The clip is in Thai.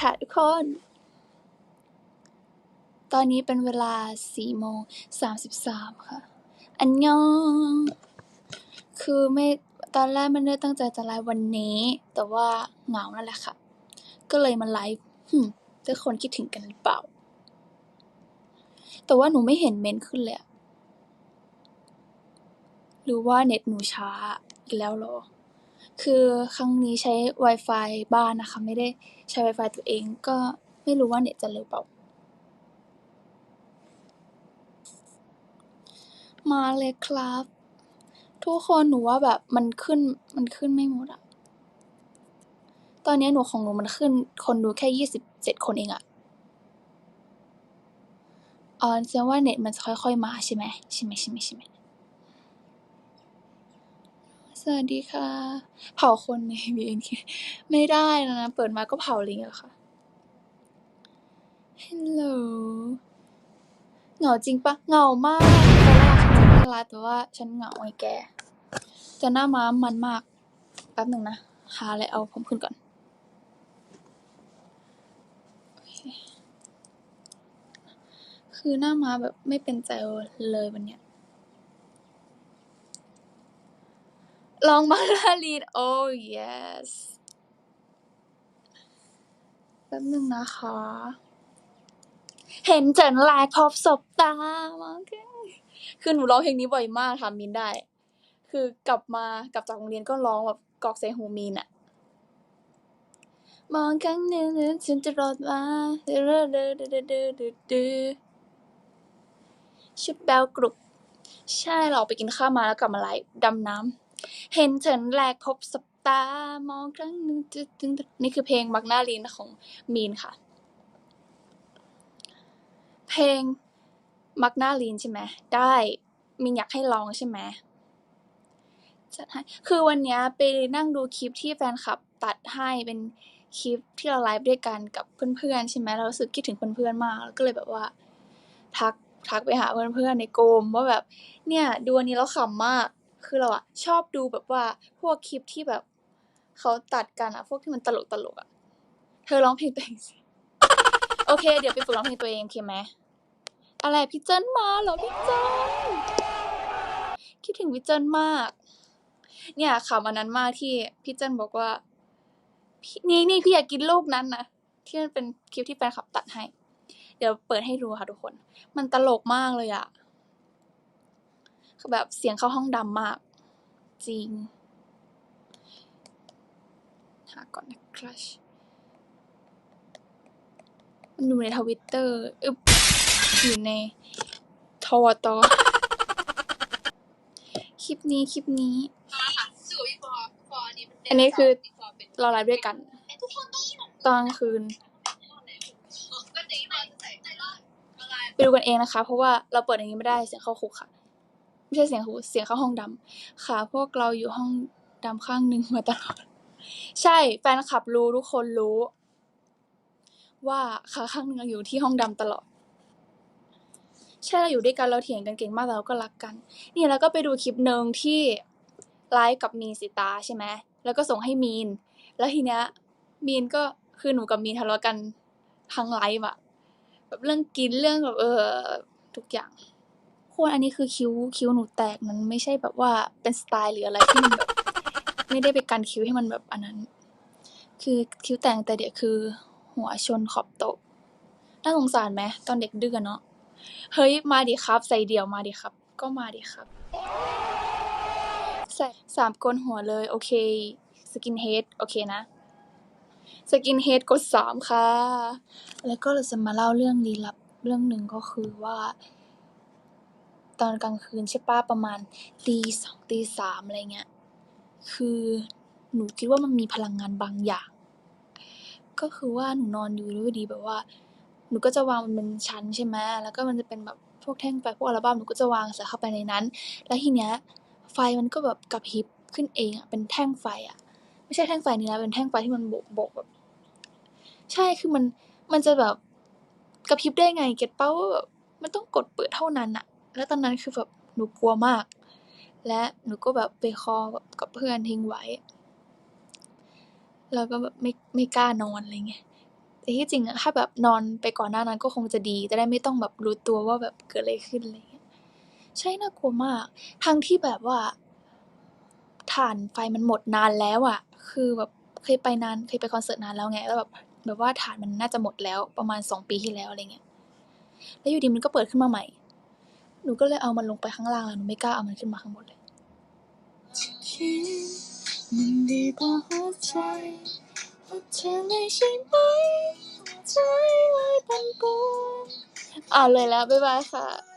ค่ะทุกคน ตอนนี้เป็นเวลาสี่โมงสามสิบสามค่ะ อันยอง คือไม่ ตอนแรกไม่ได้ตั้งใจจะไลฟ์วันนี้ แต่ว่าเหงานั่นแหละค่ะ ก็เลยมาไลฟ์ทุกคนคิดถึงกันหรือเปล่า แต่ว่าหนูไม่เห็นเมนต์ขึ้นเลยหรือว่าเน็ตหนูช้าอีกแล้วหรอ คือครั้งนี้ใช้ Wi-Fi บ้านนะคะ ไม่ได้ใช้ Wi-Fi ตัวเอง ก็ไม่รู้ว่าเน็ตจะเร็วเปล่า มาเลยครับ ทุกคนหนูว่าแบบมันขึ้นมันขึ้นไม่หมดอะตอนนี้หนูของหนูมันขึ้นคนดูแค่ยี่สิบเจ็ดคนเองอะอ๋อแสดงว่าเน็ตมันจะค่อยๆมาใช่ไหมใช่ไหมใช่ไหมใช่ไหม สวัสดีค่ะ เผาคนใน BNK ไม่ได้แล้วนะ เปิดมาก็เผาลิงก์แล้วค่ะ Hello เหงาจริงปะเหงามากตอนแรกฉันจะไม่ไลฟ์แต่ว่าฉันเหงาไอ้แก แต่หน้าม้ามันมาก แป๊บหนึ่งนะ หาอะไรเอาผมขึ้นก่อนคคือหน้าม้าแบบไม่เป็นใจเลยวันเนี้ย ลองมาลาลีนโอ้ yes แป๊บหนึ่งนะคะ เห็นเจินแลกพบศบตามากคือหนูร้องเพลงนี้บ่อยมากทำมินได้ คือกลับมากลับจากโรงเรียนก็ร้องแบบกอกใส่หูมีนอะมองครั้งหนึ่งฉันจะรอดมาดือดือดือดือดือดือดือชุดแบลกรุบใช่เราไปกินข้าวมาแล้วกลับมาไลฟ์ดำน้ำ เห็นเฉินแลกพบสบตา มองครั้งหนึ่งตึ๊ดตึ๊ดนี่คือเพลงมักหน้าลีนของมีนค่ะ เพลงมักหน้าลีนใช่ไหมได้มินอยากให้ลองใช่ไหมจัดให้คือวันเนี้ยไปนั่งดูคลิปที่แฟนคลับตัดให้เป็นคลิปที่เราไลฟ์ด้วยกันกับเพื่อนๆใช่ไหมเรารู้สึกคิดถึงเพื่อนๆมากแล้วก็เลยแบบว่าทักทักไปหาเพื่อนๆในกลุ่มว่าแบบเนี่ยดูอันนี้แล้วขำมาก คือเราอะชอบดูแบบว่าพวกคลิปที่แบบเขาตัดกันอะพวกที่มันตลกตลกอะเธอร้องเพลงตัวเองสิโอเค เดี๋ยวไปฝึกร้องเพลงตัวเองโอเคไหมอะไรพี่เจิ้นมาเหรอพี่เจิ้นคิดถึงพี่เจิ้นมาก เนี่ยข่าวันนั้นมากที่พี่เจิ้นบอกว่านี่นี่พี่อยากกินลูกนั้นนะที่มันเป็นคลิปที่แฟนคลับตัดให้ เดี๋ยวเปิดให้ดูค่ะทุกคน มันตลกมากเลยอะ คือแบบเสียงเข้าห้องดำมาก จริง หาก่อนนะครัชมันอยู่ในทวิตเตอร์อึบอยู่ในทวตคลิปนี้คลิปนี้สู่อีฟอร์ฟอร์นี้มันเป็อันนี้คือฟอร์เป็นเราไลฟ์ด้วยกันทุกคนต้องตอนกลางคืนก็จะอีฟอร์จะใส่ใจรอดอะไรไปดูกันเองนะคะ เพราะว่าเราเปิดอย่างนี้ไม่ได้เสียงเข้าคุกค่ะ ไม่ใช่เสียงคุกเสียงเข้าห้องดำค่ะ พวกเราอยู่ห้องดำข้างหนึ่งมาตลอด ใช่แฟนคลับรู้ทุกคนรู้ ว่าขาข้างหนึ่งอยู่ที่ห้องดำตลอด ใช่เราอยู่ด้วยกันเราเถียงกันเก่งมากแต่เราก็รักกัน นี่แล้วก็ไปดูคลิปหนึ่งที่ไลฟ์กับมีนสิตาใช่ไหมแล้วก็ส่งให้มีน แล้วทีเนี้ยมีนก็คือหนูกับมีนทะเลาะกันทั้งไลฟ์อะแบบเรื่องกินเรื่องแบบเออทุกอย่าง ควรอันนี้คือคิ้วคิ้วหนูแตกมันไม่ใช่แบบว่าเป็นสไตล์หรืออะไรที่มันแบบไม่ได้ไปกันคิ้วให้มันแบบอันนั้น คือคิ้วแต่งแต่เด็กคือ หัวชนขอบโต๊ะน่าสงสารไหมตอนเด็กดื้อเนาะเฮ้ยมาดิครับ ใส่เดี่ยวมาดิครับ ก็มาดิครับ ใส่สามกนหัวเลยโอเคสกินเฮดโอเคนะสกินเฮดกดสามค่ะ แล้วก็เราจะมาเล่าเรื่องลี้ลับเรื่องหนึ่งก็คือว่า ตอนกลางคืนใช่ป้ะประมาณตีสองตีสาม อะไรเงี้ย คือหนูคิดว่ามันมีพลังงานบางอย่าง ก็คือว่าหนูนอนอยู่ด้วยดีแบบว่า หนูก็จะวางมันเป็นชั้นใช่ไหม แล้วก็มันจะเป็นแบบพวกแท่งไฟพวกอัลบั้มหนูก็จะวางใส่เข้าไปในนั้น แล้วทีเนี้ยไฟมันก็แบบกระพริบขึ้นเองอะ เป็นแท่งไฟอะ ไม่ใช่แท่งไฟนี้นะ เป็นแท่งไฟที่มันโบกโบกแบบ ใช่ คือมัน มันจะแบบกระพริบได้ไง เก็ตเป้าว่าแบบมันต้องกดเปิดเท่านั้นอะ แล้วตอนนั้นคือแบบหนูกลัวมาก และหนูก็แบบไปคอแบบกับเพื่อนทิ้งไว้ แล้วก็แบบไม่ไม่กล้านอนอะไรเงี้ย แต่ที่จริงอะถ้าแบบนอนไปก่อนหน้านั้นก็คงจะดี จะได้ไม่ต้องแบบรู้ตัวว่าแบบเกิดอะไรขึ้นอะไรเงี้ย ใช่น่ากลัวมาก ทั้งที่แบบว่าถ่านไฟมันหมดนานแล้วอะคือแบบเคยไปนานเคยไปคอนเสิร์ตนานแล้วไง แล้วแบบแบบว่าถ่านมันน่าจะหมดแล้วประมาณ2ปีที่แล้วอะไรเงี้ย แล้วอยู่ดีมันก็เปิดขึ้นมาใหม่ หนูก็เลยเอามันลงไปข้างล่างแล้วหนูไม่กล้าเอามันขึ้นมาข้างบนเลย คิดมันดีกว่าหัวใจว่าเธอเลยใช่ไหมหัวใจเลยปั่นป่วนอ่าเลยแล้ว บ๊ายบายค่ะ